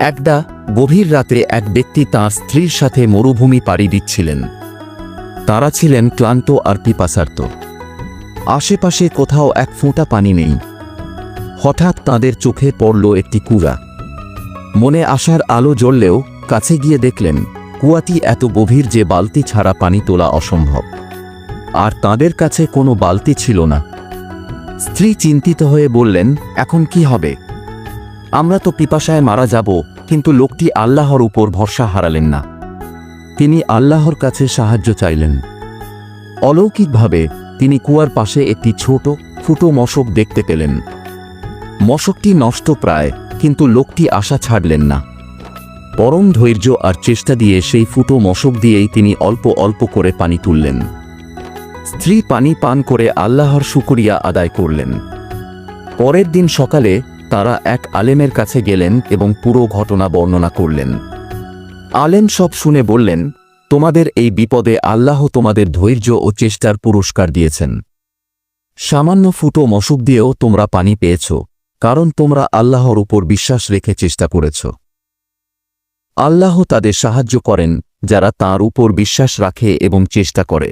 একটা গভীর রাতে এক ব্যক্তি তাঁর স্ত্রীর সাথে মরুভূমি পাড়ি দিচ্ছিলেন। তারা ছিলেন ক্লান্ত আর পিপাসার্ত। আশেপাশে কোথাও এক ফোঁটা পানি নেই। হঠাৎ তাদের চোখে পড়ল একটি কুয়া। মনে আসার আলো জ্বললেও কাছে গিয়ে দেখলেন, কুয়াটি এত গভীর যে বালতি ছাড়া পানি তোলা অসম্ভব। আর তাদের কাছে কোনো বালতি ছিল না। স্ত্রী চিন্তিত হয়ে বললেন, এখন কি হবে? আমরা তো পিপাসায় মারা যাব কিন্তু লোকটি আল্লাহর উপর ভরসা হারালেন না। তিনি আল্লাহর কাছে সাহায্য চাইলেন। অলৌকিকভাবে তিনি কুয়ার পাশে একটি ছোট, ফুটো মশক দেখতে পেলেন। মশকটি নষ্ট প্রায়, কিন্তু লোকটি আশা ছাড়লেন না। পরম ধৈর্য আর চেষ্টা দিয়ে সেই ফুটো মশক দিয়েই তিনি অল্প অল্প করে পানি তুললেন। স্ত্রী পানি পান করে আল্লাহর শুকরিয়া আদায় করলেন। পরের দিন সকালে তারা এক আলেমের কাছে গেলেন এবং পুরো ঘটনা বর্ণনা করলেন। আলেম সব শুনে বললেন, তোমাদের এই বিপদে আল্লাহ তোমাদের ধৈর্য ও চেষ্টার পুরস্কার দিয়েছেন। সামান্য ফুটো মশক দিয়েও তোমরা পানি পেয়েছ, কারণ তোমরা আল্লাহর উপর বিশ্বাস রেখে চেষ্টা করেছ। আল্লাহ তাদের সাহায্য করেন, যারা তার উপর বিশ্বাস রাখে এবং চেষ্টা করে।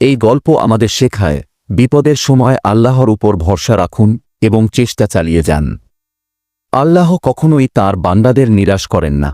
এই গল্প আমাদের শেখায়, বিপদের সময় আল্লাহর উপর ভরসা রাখুন এবং চেষ্টা চালিয়ে যান। আল্লাহ কখনোই তার বান্দাদের নিরাশ করেন না।